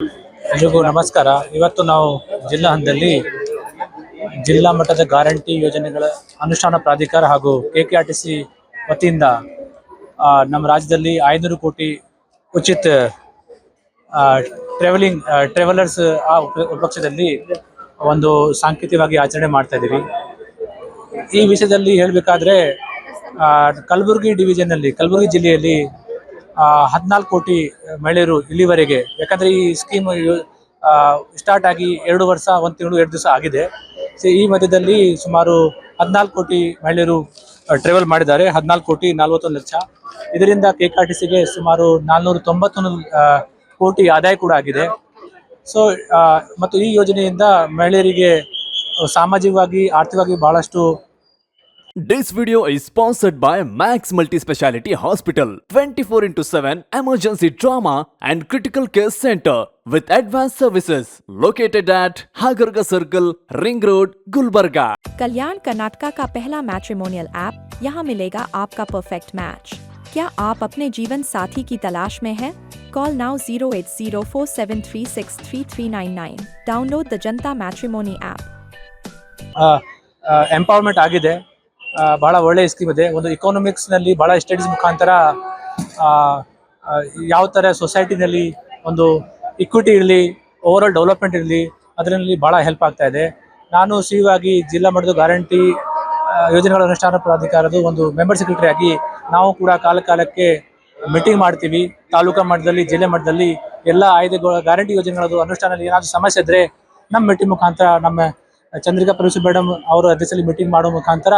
ಎಲ್ರಿಗೂ ನಮಸ್ಕಾರ. ಇವತ್ತು ನಾವು ಜಿಲ್ಲಾ ಹಂತದಲ್ಲಿ ಜಿಲ್ಲಾ ಮಟ್ಟದ ಗ್ಯಾರಂಟಿ ಯೋಜನೆಗಳ ಅನುಷ್ಠಾನ ಪ್ರಾಧಿಕಾರ ಹಾಗೂ K K R T C ವತಿಯಿಂದ ನಮ್ಮ ರಾಜ್ಯದಲ್ಲಿ ಐನೂರು ಕೋಟಿ ಉಚಿತ ಟ್ರಾವೆಲಿಂಗ್ ಟ್ರಾವೆಲರ್ಸ್ ಆ ಉಪ- ಉಪಪಕ್ಷದಲ್ಲಿ ಒಂದು ಸಾಂಕೇತಿಕವಾಗಿ ಆಚರಣೆ ಮಾಡ್ತಾ ಇದ್ದೀವಿ. ಈ ವಿಷಯದಲ್ಲಿ ಹೇಳಬೇಕಾದ್ರೆ ಕಲಬುರಗಿ ಡಿವಿಷನ್ನಲ್ಲಿ ಕಲಬುರಗಿ ಜಿಲ್ಲೆಯಲ್ಲಿ ಹದಿನಾಲ್ಕು ಕೋಟಿ ಮಹಿಳೆಯರು ಇಲ್ಲಿವರೆಗೆ. ಯಾಕಂದರೆ ಈ ಸ್ಕೀಮ್ ಸ್ಟಾರ್ಟ್ ಆಗಿ ಎರಡು ವರ್ಷ, ಒಂದು ತಿಂಗಳು, ಎರಡು ದಿವಸ ಆಗಿದೆ. ಈ ಮಧ್ಯದಲ್ಲಿ ಸುಮಾರು ಹದಿನಾಲ್ಕು ಕೋಟಿ ಮಹಿಳೆಯರು ಟ್ರಾವೆಲ್ ಮಾಡಿದ್ದಾರೆ. ಹದಿನಾಲ್ಕು ಕೋಟಿ ನಲ್ವತ್ತೊಂದು ಲಕ್ಷ. ಇದರಿಂದ ಕೆ ಆರ್ ಟಿ ಸಿಗೆ ಸುಮಾರು ನಾಲ್ನೂರ ತೊಂಬತ್ತೊಂದು ಕೋಟಿ ಆದಾಯ ಕೂಡ ಆಗಿದೆ. ಸೊ ಮತ್ತು ಈ ಯೋಜನೆಯಿಂದ ಮಹಿಳೆಯರಿಗೆ ಸಾಮಾಜಿಕವಾಗಿ, ಆರ್ಥಿಕವಾಗಿ ಬಹಳಷ್ಟು This video is sponsored by Max Multi Speciality Hospital 24 into 7 Emergency Trauma and Critical Care Center with advanced services located at Hagarga Circle, Ring Road, Gulbarga. कल्याण कर्नाटका का पहला मैट्रिमोनियल ऐप यहाँ मिलेगा आपका परफेक्ट मैच क्या आप अपने जीवन साथी की तलाश में हैं? Call now zero eight zero four seven three six three three nine nine download the Janta matrimony app empowerment ಆಗಿದೆ ಆ, ಬಹಳ ಒಳ್ಳೆಯ ಸ್ಕೀಮ್ ಇದೆ. ಒಂದು ಇಕೋನಾಮಿಕ್ಸ್ನಲ್ಲಿ ಬಹಳ ಸ್ಟಡೀಸ್ ಮುಖಾಂತರ ಯಾವ ಥರ ಸೊಸೈಟಿನಲ್ಲಿ ಒಂದು ಇಕ್ವಿಟಿ ಇರಲಿ ಓವರಾಲ್ ಡೆವಲಪ್ಮೆಂಟ್ ಇರಲಿ, ಅದರಲ್ಲಿ ಬಹಳ ಹೆಲ್ಪ್ ಆಗ್ತಾ ಇದೆ. ನಾನು ಸಿವಾಗಿ ಜಿಲ್ಲಾ ಮಟ್ಟದ ಗ್ಯಾರಂಟಿ ಯೋಜನೆಗಳ ಅನುಷ್ಠಾನ ಪ್ರಾಧಿಕಾರದ ಒಂದು ಮೆಂಬರ್ ಸೆಕ್ರೆಟರಿ ಆಗಿ ನಾವು ಕೂಡ ಕಾಲ ಕಾಲಕ್ಕೆ ಮೀಟಿಂಗ್ ಮಾಡ್ತೀವಿ. ತಾಲೂಕಾ ಮಟ್ಟದಲ್ಲಿ, ಜಿಲ್ಲೆ ಮಟ್ಟದಲ್ಲಿ ಎಲ್ಲ ಆಯ್ದ ಗ್ಯಾರಂಟಿ ಯೋಜನೆಗಳದ್ದು ಅನುಷ್ಠಾನದಲ್ಲಿ ಏನಾದರೂ ಸಮಸ್ಯೆ ಇದ್ದರೆ ನಮ್ಮ ಮೀಟಿಂಗ್ ಮುಖಾಂತರ ನಮ್ಮ ಚಂದ್ರಿಕಾ ಪರಮೇಶ್ವರ್ ಮೇಡಮ್ ಅವರ ಅಧ್ಯಕ್ಷದಲ್ಲಿ ಮೀಟಿಂಗ್ ಮಾಡೋ ಮುಖಾಂತರ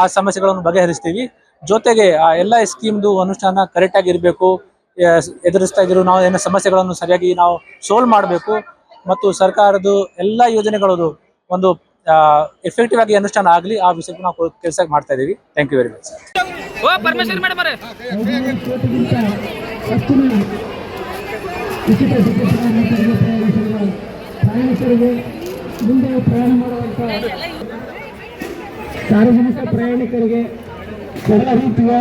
ಆ ಸಮಸ್ಯೆಗಳನ್ನು ಬಗೆಹರಿಸ್ತೀವಿ. ಜೊತೆಗೆ ಆ ಎಲ್ಲ ಸ್ಕೀಮ್ದು ಅನುಷ್ಠಾನ ಕರೆಕ್ಟಾಗಿ ಇರಬೇಕು. ಎದುರಿಸ್ತಾ ಇದ್ರು ನಾವು ಏನೋ ಸಮಸ್ಯೆಗಳನ್ನು ಸರಿಯಾಗಿ ನಾವು ಸೋಲ್ವ್ ಮಾಡಬೇಕು. ಮತ್ತು ಸರ್ಕಾರದ ಎಲ್ಲ ಯೋಜನೆಗಳದು ಒಂದು ಎಫೆಕ್ಟಿವ್ ಆಗಿ ಅನುಷ್ಠಾನ ಆಗಲಿ ಆ ವಿಷಯಕ್ಕೆ ನಾವು ಕೆಲಸ ಮಾಡ್ತಾ ಇದ್ದೀವಿ. ಥ್ಯಾಂಕ್ ಯು ವೆರಿ ಮಚ್ ಪ್ರಯಾಣಿಕರಿಗೆ ಮುಂದೆ ಪ್ರಯಾಣ ಮಾಡುವಂಥ ಸಾರ್ವಜನಿಕ ಪ್ರಯಾಣಿಕರಿಗೆ ಸರಳ ರೀತಿಯ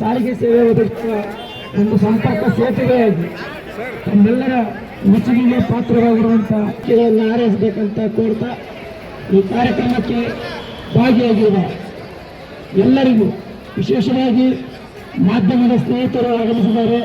ಸಾರಿಗೆ ಸೇವೆ ಒದಗಿಸುವ ಒಂದು ಸಂಪರ್ಕ ಸೇತುವೆಯಾಗಿ ತಮ್ಮೆಲ್ಲರ ಮೆಚ್ಚುಗೆಗೆ ಪಾತ್ರವಾಗಿರುವಂಥ ಕೆಲವನ್ನು ಆರೈಸಬೇಕಂತ ಕೋರ್ತಾ ಈ ಕಾರ್ಯಕ್ರಮಕ್ಕೆ ಭಾಗಿಯಾಗಿರುವ ಎಲ್ಲರಿಗೂ ವಿಶೇಷವಾಗಿ ಮಾಧ್ಯಮದ ಸ್ನೇಹಿತರು ಆಗಮಿಸಿದ್ದಾರೆ.